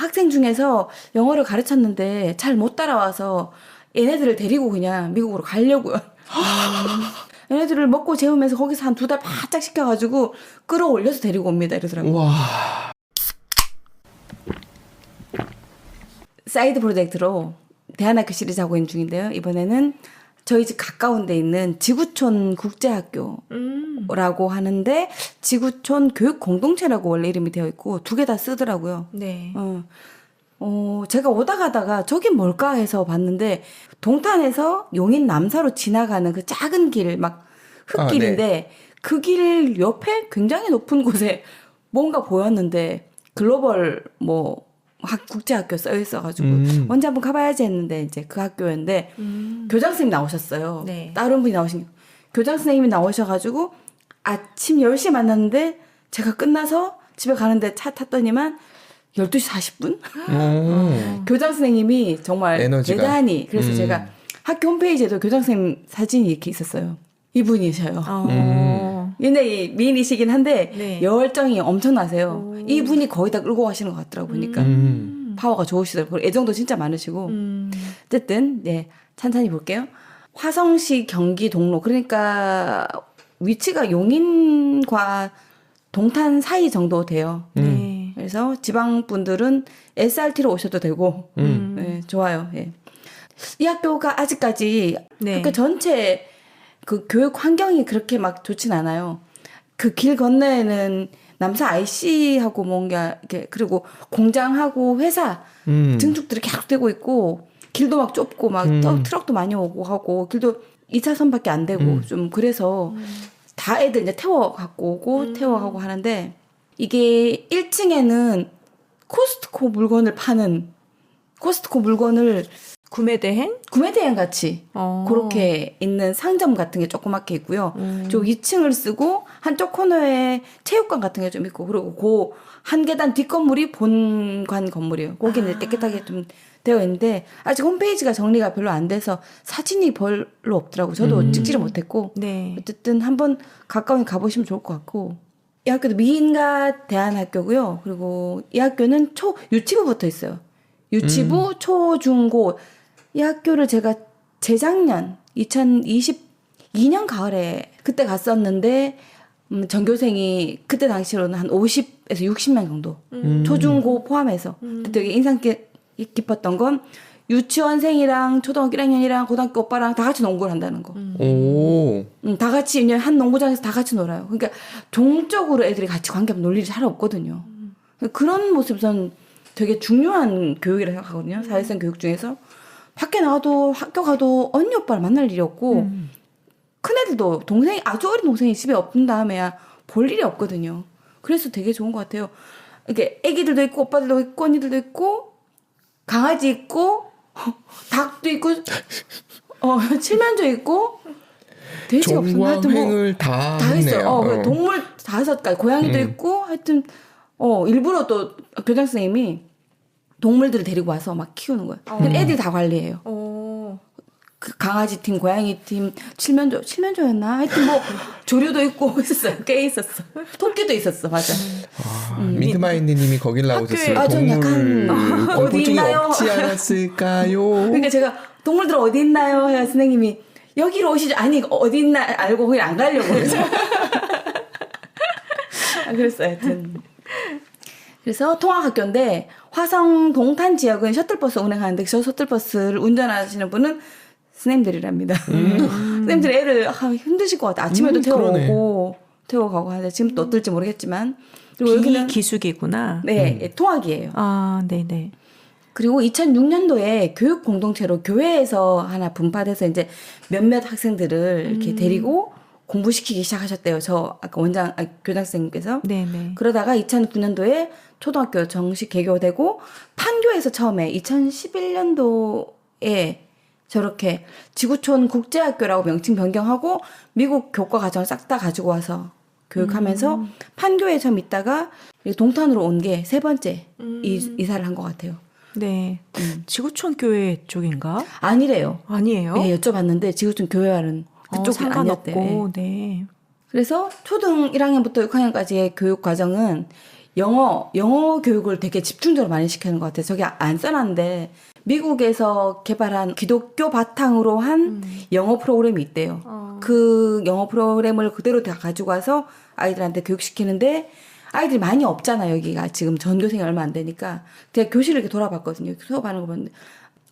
학생 중에서 영어를 가르쳤는데 잘 못 따라와서 얘네들을 데리고 그냥 미국으로 가려고요. 얘네들을 먹고 재우면서 거기서 한 두 달 바짝 시켜가지고 끌어올려서 데리고 옵니다. 이러더라고요. 와. 사이드 프로젝트로 대한학교 시리즈 하고 있는 중인데요. 이번에는 저희 집 가까운 데 있는 지구촌 국제학교라고 음. 하는데 지구촌 교육 공동체라고 원래 이름이 되어 있고 두 개 다 쓰더라고요. 네. 어, 어, 제가 오다 가다가 저긴 뭘까 해서 봤는데 동탄에서 용인 남사로 지나가는 그 작은 길막 아, 흙길인데 그길 옆에 굉장히 높은 곳에 뭔가 보였는데 글로벌 뭐 학, 국제학교 써 있어가지고 음. 언제 한번 가봐야지 했는데 이제 그 학교였는데 음. 교장 선생님 나오셨어요. 네. 다른 분이 나오신 교장 선생님이 나오셔가지고 아침 10시에 만났는데 제가 끝나서 집에 가는데 차 탔더니만 12시 40분? 오. 교장 선생님이 정말 에너지가. 대단히 그래서 음. 제가 학교 홈페이지에도 교장 선생님 사진이 이렇게 있었어요. 이분이셔요. 어. 근데 이 미인이시긴 한데 네. 열정이 엄청나세요. 오. 이분이 거의 다 끌고 가시는 것 같더라고 보니까 음. 파워가 좋으시더라고요. 애정도 진짜 많으시고 음. 어쨌든 네 찬찬히 볼게요. 화성시 경기 동로 그러니까 위치가 용인과 동탄 사이 정도 돼요. 네. 그래서 지방 분들은 SRT로 오셔도 되고 음. 네, 좋아요. 예. 이 학교가 아직까지 네. 학교 전체 그 교육 환경이 그렇게 막 좋진 않아요. 그 길 건너에는 남사 IC하고 뭔가 이렇게 그리고 공장하고 회사 음. 증축들이 계속 되고 있고 길도 막 좁고 막 음. 트- 트럭도 많이 오고 하고 길도 2차선밖에 안 되고 음. 좀 그래서 다 애들 이제 태워 갖고 오고 음. 태워 가고 하는데 이게 1층에는 코스트코 물건을 파는 코스트코 물건을 구매 대행? 구매 대행 같이 어. 그렇게 있는 상점 같은 게 조그맣게 있고요. 음. 저 2층을 쓰고 한쪽 코너에 체육관 같은 게 좀 있고 그리고 그 한 계단 뒷 건물이 본관 건물이에요. 거기는 아. 깨끗하게 좀 되어 있는데 아직 홈페이지가 정리가 별로 안 돼서 사진이 별로 없더라고. 요 저도 음. 찍지를 못했고 네. 어쨌든 한번 가까이 가보시면 좋을 것 같고 이 학교도 미인가 대한학교고요. 그리고 이 학교는 초 유치부부터 있어요. 유치부, 초, 중, 고. 이 학교를 제가 재작년 2022년 가을에 그때 갔었는데 음, 전교생이 그때 당시로는 한 50에서 60명 정도. 음. 초중고 포함해서. 그때 되게 인상 깊- 깊었던 건 유치원생이랑 초등학교 1학년이랑 고등학교 오빠랑 다 같이 농구를 한다는 거. 오. 음, 다 같이 그냥 한 농구장에서 다 같이 놀아요. 그러니까 종적으로 애들이 같이 관계하면 놀 일이 잘 없거든요. 그런 모습이 전 되게 중요한 교육이라 생각하거든요. 사회성 교육 중에서 밖에 나가도 학교 가도 언니 오빠를 만날 일이 없고 음. 큰 애들도 동생이 아주 어린 동생이 집에 없은 다음에야 볼 일이 없거든요. 그래서 되게 좋은 것 같아요. 이렇게 애기들도 있고 오빠들도 있고 언니들도 있고 강아지 있고 닭도 있고 어 칠면조 있고 돼지가 없었나 하여튼 뭐 종횡을 다. 있어요. 어, 그 동물 다섯 가지 고양이도 음. 있고 하여튼 어 일부러 또 교장 선생님이 동물들을 데리고 와서 막 키우는 거예요. 근데 애들이 다 관리해요. 어. 그 강아지 팀, 고양이 팀, 칠면조, 칠면조였나? 하여튼 뭐 조류도 있고 있었어요. 꽤 있었어. 토끼도 있었어, 맞아. 아, 미드마인드 님이 거길 나오셨으면 아, 전 약간 동물 어디 있나요? 없지 않았을까요? 그러니까 제가 동물들 어디 있나요? 해서 선생님이 여기로 오시죠. 아니 어디 있나 알고 거기 안 가려고 그래서 아, 그랬어요. 하여튼 그래서 통학학교인데 화성 동탄 지역은 셔틀버스 운행하는데 저 셔틀버스를 운전하시는 분은 스님들이랍니다. 스님들이 애를 아, 힘드실 것 같아. 아침에도 음, 태워오고 태워가고 하는데 지금 또 어떨지 모르겠지만 그리고 여기는 비기수기구나. 네 예, 통학이에요. 아, 네 네. 그리고 2006년도에 교육 공동체로 교회에서 하나 분파돼서 이제 몇몇 학생들을 이렇게 데리고 공부시키기 시작하셨대요. 저 아까 원장 아, 교장 선생님께서 네네. 그러다가 2009년도에 초등학교 정식 개교되고 판교에서 처음에 2011년도에 저렇게 지구촌 국제학교라고 명칭 변경하고 미국 교과 과정을 싹다 가지고 와서 교육하면서 판교에 좀 있다가 이 동탄으로 온 게 세 번째 이, 이사를 한 것 같아요. 네. 음. 지구촌 교회 쪽인가? 아니래요. 아니에요? 예, 여쭤봤는데 지구촌 교회와는 어, 아니었대요. 예. 상관없고, 네. 그래서 초등 1학년부터 6학년까지의 교육 과정은 영어 영어 교육을 되게 집중적으로 많이 시키는 것 같아요. 저기 안 써놨는데 미국에서 개발한 기독교 바탕으로 한 영어 프로그램이 있대요. 어. 그 영어 프로그램을 그대로 다 가지고 와서 아이들한테 교육시키는데 아이들이 많이 없잖아 여기가 지금 전교생이 얼마 안 되니까 제가 교실을 이렇게 돌아봤거든요 수업하는 거 봤는데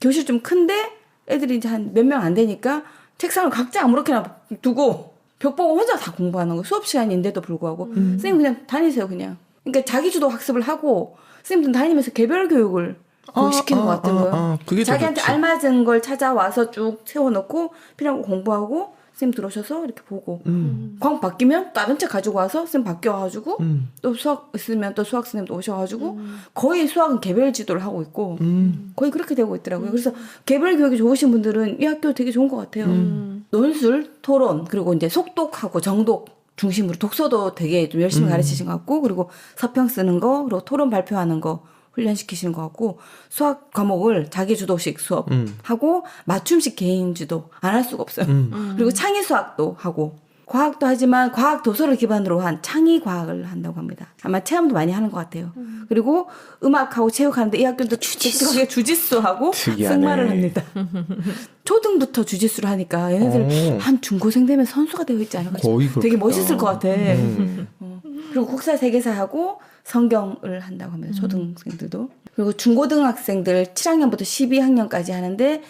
교실 좀 큰데 애들이 이제 한 몇 명 안 되니까 책상을 각자 아무렇게나 두고 벽 보고 혼자 다 공부하는 거 수업 시간인데도 불구하고. 선생님 그냥 다니세요 그냥. 그러니까 자기 주도 학습을 하고 선생님들 다니면서 개별 교육을 아, 시키는 아, 것 같은 아, 거예요. 아, 더 자기한테. 알맞은 걸 찾아와서 쭉 세워놓고 필요한 거 공부하고 선생님 들어오셔서 이렇게 보고 음. 과목 바뀌면 다른 책 가지고 와서 선생님 바뀌어가지고 음. 또 수학 있으면 또 수학 선생님도 오셔가지고 거의 수학은 개별 지도를 하고 있고 음. 거의 그렇게 되고 있더라고요. 그래서 개별 교육이 좋으신 분들은 이 학교 되게 좋은 것 같아요. 음. 논술, 토론, 그리고 이제 속독하고 정독 중심으로 독서도 되게 좀 열심히 가르치신 것 같고, 그리고 서평 쓰는 거, 그리고 토론 발표하는 거 훈련시키시는 것 같고, 수학 과목을 자기 주도식 수업 음. 하고, 맞춤식 개인 주도 안 할 수가 없어요. 음. 그리고 창의 수학도 하고, 과학도 하지만 과학 도서를 기반으로 한 창의 과학을 한다고 합니다. 아마 체험도 많이 하는 것 같아요. 그리고 음악하고 체육하는데 이 학교도 주짓수, 주짓수하고 특이하네. 승마를 합니다. 초등부터 주짓수를 하니까 얘네들 오. 한 중고생 되면 선수가 되어 있지 않을까 싶어요. 거의 되게 그렇겠다. 멋있을 것 같아. 음. 어. 그리고 국사 세계사하고 성경을 한다고 합니다. 초등생들도. 그리고 중고등학생들 7학년부터 12학년까지 하는데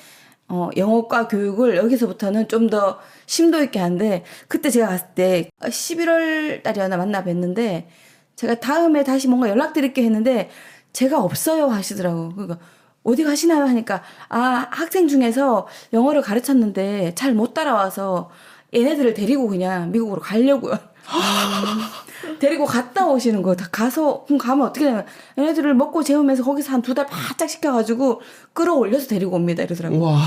어, 영어과 교육을 여기서부터는 좀 더 심도 있게 하는데 그때 제가 갔을 때 11월 달이었나 만나 뵀는데 제가 다음에 다시 뭔가 연락드릴게 했는데 제가 없어요 하시더라고. 그러니까 어디 가시나요 하니까 아 학생 중에서 영어를 가르쳤는데 잘 못 따라와서 얘네들을 데리고 그냥 미국으로 가려고요. 데리고 갔다 오시는 거. 다 가서, 그럼 가면 어떻게 되냐면, 얘네들을 먹고 재우면서 거기서 한 두 달 바짝 시켜가지고 끌어올려서 데리고 옵니다. 이러더라고요. 와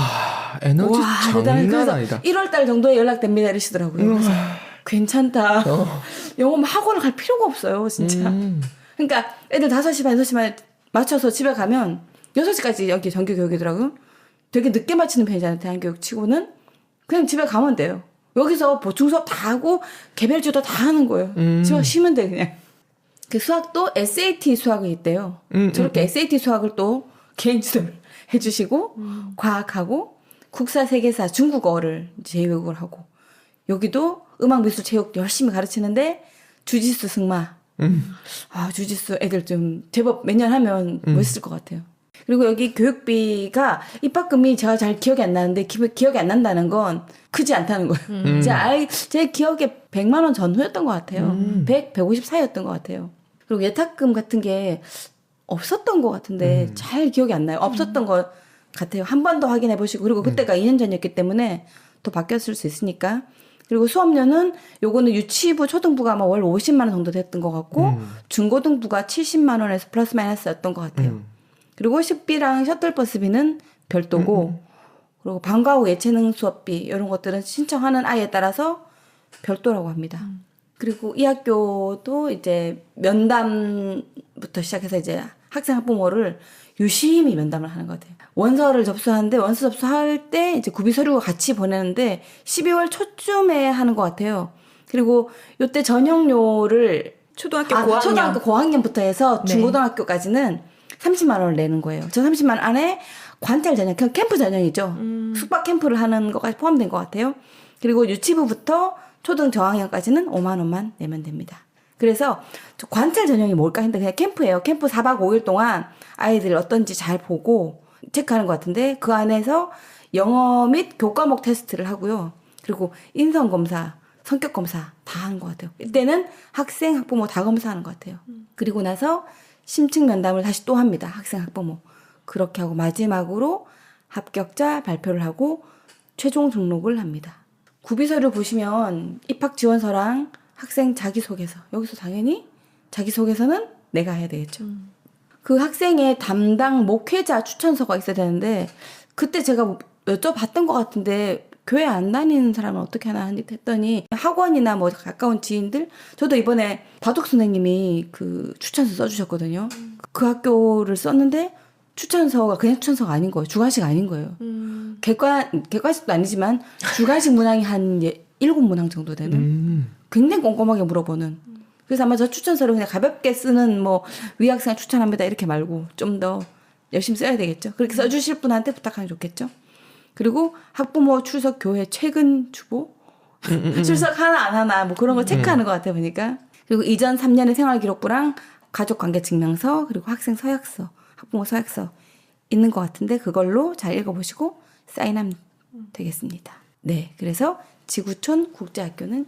에너지 와, 장난 아니다. 1월 달 정도에 연락됩니다. 이러시더라고요. 그래서 괜찮다. 영어 뭐 학원을 갈 필요가 없어요. 진짜. 음. 그러니까 애들 5시 반, 6시 반에 맞춰서 집에 가면 6시까지 여기 정규 교육이더라고요. 되게 늦게 마치는 편이잖아요. 대한교육 치고는. 그냥 집에 가면 돼요. 여기서 보충 수업 다 하고 개별주도 다 하는 거예요. 음. 집에 쉬면 돼 그냥. 그 수학도 SAT 수학이 있대요. 음, 저렇게 SAT 수학을 또 개인 지도를 해주시고 과학하고 국사 세계사 중국어를 제외국을 하고 여기도 음악 미술 체육 열심히 가르치는데 주짓수 승마 음. 아 주짓수 애들 좀 제법 몇년 하면 멋있을 것 같아요. 그리고 여기 교육비가 입학금이 제가 잘 기억이 안 나는데 기, 기억이 안 난다는 건 크지 않다는 거예요. 제 아이 제 기억에 100만 원 전후였던 것 같아요. 100, 150 사이였던 것 같아요. 그리고 예탁금 같은 게 없었던 것 같은데 잘 기억이 안 나요. 없었던 것 같아요. 한 번 더 확인해 보시고 그리고 그때가 2년 전이었기 때문에 또 바뀌었을 수 있으니까. 그리고 수업료는 요거는 유치부 초등부가 아마 월 50만 원 정도 됐던 것 같고 중고등부가 70만 원에서 플러스 마이너스였던 것 같아요. 음. 그리고 식비랑 셔틀버스비는 별도고 그리고 방과 후 예체능 수업비 이런 것들은 신청하는 아이에 따라서 별도라고 합니다. 그리고 이 학교도 이제 면담부터 시작해서 이제 학생 학부모를 유심히 면담을 하는 것 같아요. 원서를 접수하는데 원서 접수할 때 이제 구비 서류가 같이 보내는데 12월 초쯤에 하는 것 같아요. 그리고 요때 전형료를 초등학교 아, 고학년. 초등학교 고학년부터 해서 네. 중고등학교까지는 30만 원을 내는 거예요. 저 30만 원 안에 관찰 전형, 그냥 캠프 전형이죠. 숙박 캠프를 하는 것까지 포함된 것 같아요. 그리고 유치부부터 초등 저학년까지는 5만 원만 내면 됩니다. 그래서 저 관찰 전형이 뭘까 했는데 그냥 캠프예요. 캠프 4박 5일 동안 아이들 어떤지 잘 보고 체크하는 것 같은데 그 안에서 영어 및 교과목 테스트를 하고요. 그리고 인성 검사, 성격 검사 다 하는 것 같아요. 이때는 학생, 학부모 다 검사하는 것 같아요. 그리고 나서 심층 면담을 다시 또 합니다. 학생, 학부모. 그렇게 하고 마지막으로 합격자 발표를 하고 최종 등록을 합니다. 구비서를 보시면 입학 지원서랑 학생 자기소개서 여기서 당연히 자기소개서는 내가 해야 되겠죠. 그 학생의 담당 목회자 추천서가 있어야 되는데 그때 제가 여쭤봤던 것 같은데 교회 안 다니는 사람은 어떻게 하나 했더니 학원이나 뭐 가까운 지인들 저도 이번에 바둑 선생님이 그 추천서 써주셨거든요. 그 학교를 썼는데 추천서가 그냥 추천서가 아닌 거예요. 주관식 아닌 거예요. 음. 객관 객관식도 아니지만 주관식 문항이 한 예, 일곱 문항 정도 되는 음. 굉장히 꼼꼼하게 물어보는 그래서 아마 저 추천서를 그냥 가볍게 쓰는 뭐 위학생 추천합니다 이렇게 말고 좀 더 열심히 써야 되겠죠. 그렇게 써주실 분한테 부탁하면 좋겠죠. 그리고 학부모 출석 교회 최근 주보 출석 하나 안 하나 뭐 그런 거 체크하는 것 같아 보니까 그리고 이전 3년의 생활 기록부랑 가족 관계 증명서 그리고 학생 서약서 학부모 서약서 있는 것 같은데 그걸로 잘 읽어보시고 사인하면 되겠습니다. 네, 그래서 지구촌 국제학교는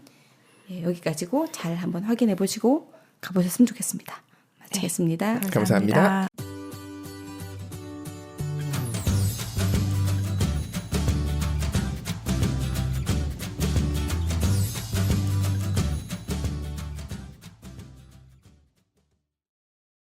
예, 여기까지고 잘 한번 확인해 보시고 가보셨으면 좋겠습니다. 마치겠습니다. 감사합니다. 감사합니다.